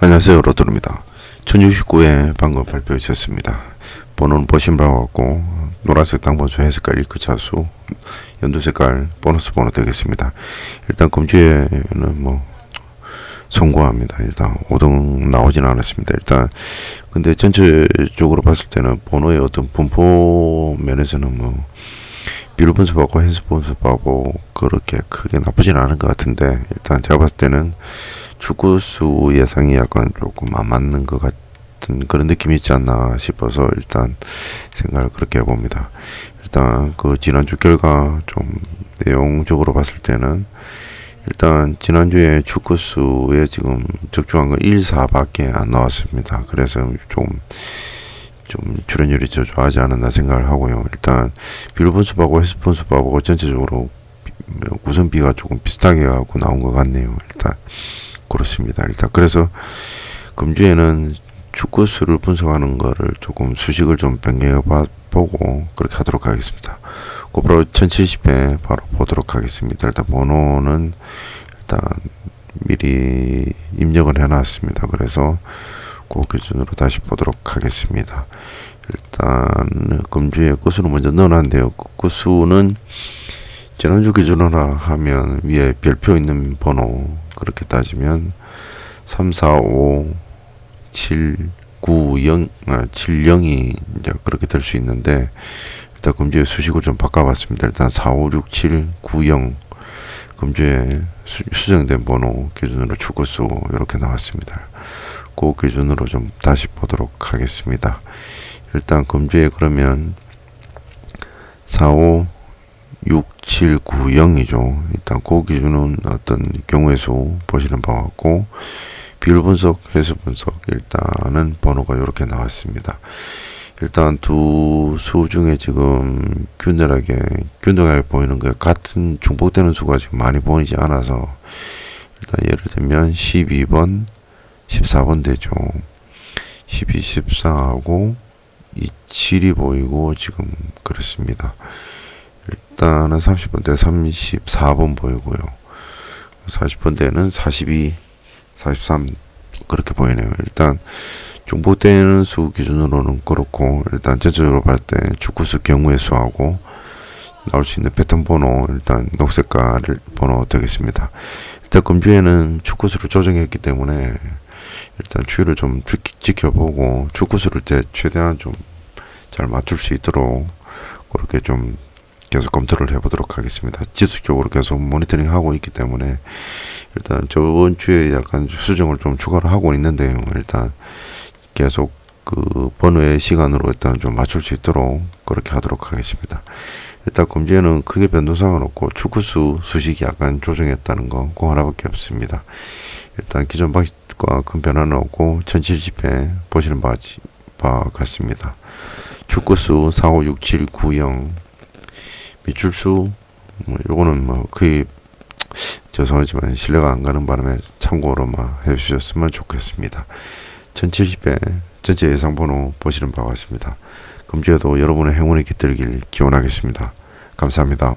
안녕하세요. 로또입니다. 1069회 방금 발표했었습니다. 번호는 보신 바와 같고 노란색 당번수 해색깔 이크 자수 연두 색깔 보너스 번호 되겠습니다. 일단 금주에는 뭐 성공합니다. 일단 5등 나오진 않았습니다. 일단 근데 전체적으로 봤을 때는 번호의 어떤 분포 면에서는 뭐 비율 분석하고 횟수 분석하고 그렇게 크게 나쁘진 않은 것 같은데 일단 제가 봤을 때는 축구수 예상이 약간 조금 안 맞는 것 같은 그런 느낌이 있지 않나 싶어서 일단 생각을 그렇게 해봅니다. 일단 그 지난주 결과 좀 내용적으로 봤을 때는 일단 지난주에 축구수에 지금 적중한 건 1, 4밖에 안 나왔습니다. 그래서 좀 좀 출연율이 좀 좋아하지 않았나 생각을 하고요. 일단 비율 분수하고 횟수 분수하고 전체적으로 비- 구성비가 조금 비슷하게 하고 나온 것 같네요. 일단 그렇습니다. 일단 그래서 금주에는 축구 수를 분석하는 거를 조금 수식을 좀 변경해 봐- 보고 그렇게 하도록 하겠습니다. 고프로 1070회 바로 보도록 하겠습니다. 일단 번호는 일단 미리 입력을 해놨습니다. 그래서 그 기준으로 다시 보도록 하겠습니다. 일단 금주에 그 수를 먼저 넣어놨는데요. 그- 그 수는 지난주 기준으로 하면 위에 별표 있는 번호 그렇게 따지면 3, 4, 5, 7, 9, 0, 아, 7, 0이 이제 그렇게 될 수 있는데 일단 금주에 수식을 좀 바꿔봤습니다. 일단 4, 5, 6, 7, 9, 0 금주에 수, 수정된 번호 기준으로 축구수 이렇게 나왔습니다. 그 기준으로 좀 다시 보도록 하겠습니다. 일단 금주에 그러면 4, 5, 6, 7, 9, 0이죠. 일단 그 기준은 어떤 경우의 수 보시는 바와 같고 비율 분석, 횟수 분석 일단은 번호가 이렇게 나왔습니다. 일단 두 수 중에 지금 균열하게 균등하게 보이는 게 같은 중복되는 수가 지금 많이 보이지 않아서 일단 예를 들면 12번, 14번 되죠. 12, 14하고 이 7이 보이고 지금 그렇습니다. 일단은 30번대 34번 보이고요. 40번대는 42, 43 그렇게 보이네요. 일단 중복되는 수 기준으로는 그렇고 일단 전체적으로 봤을 때 축구수 경우의 수하고 나올 수 있는 패턴 번호 일단 녹색깔 번호 되겠습니다. 일단 금주에는 축구수를 조정했기 때문에 일단 추이를 좀 지- 지켜보고 축구수를 때 최대한 좀 잘 맞출 수 있도록 그렇게 좀 계속 검토를 해보도록 하겠습니다. 지속적으로 계속 모니터링 하고 있기 때문에 일단 저번 주에 약간 수정을 좀 추가를 하고 있는데요. 일단 계속 그 번호의 시간으로 일단 좀 맞출 수 있도록 그렇게 하도록 하겠습니다. 일단 금주에는 크게 변동사항은 없고 축구수 수식이 약간 조정했다는 거 그거 하나밖에 없습니다. 일단 기존 방식과 큰 변화는 없고 1070회 보시는 바, 바 같습니다. 축구수 4, 5, 6, 7, 9, 0 미출수 뭐 요거는 뭐 거의 죄송하지만 신뢰가 안 가는 바람에 참고로만 해주셨으면 좋겠습니다. 1070회 전체 예상 번호 보시는 바와 같습니다. 금주에도 여러분의 행운이 깃들길 기원하겠습니다. 감사합니다.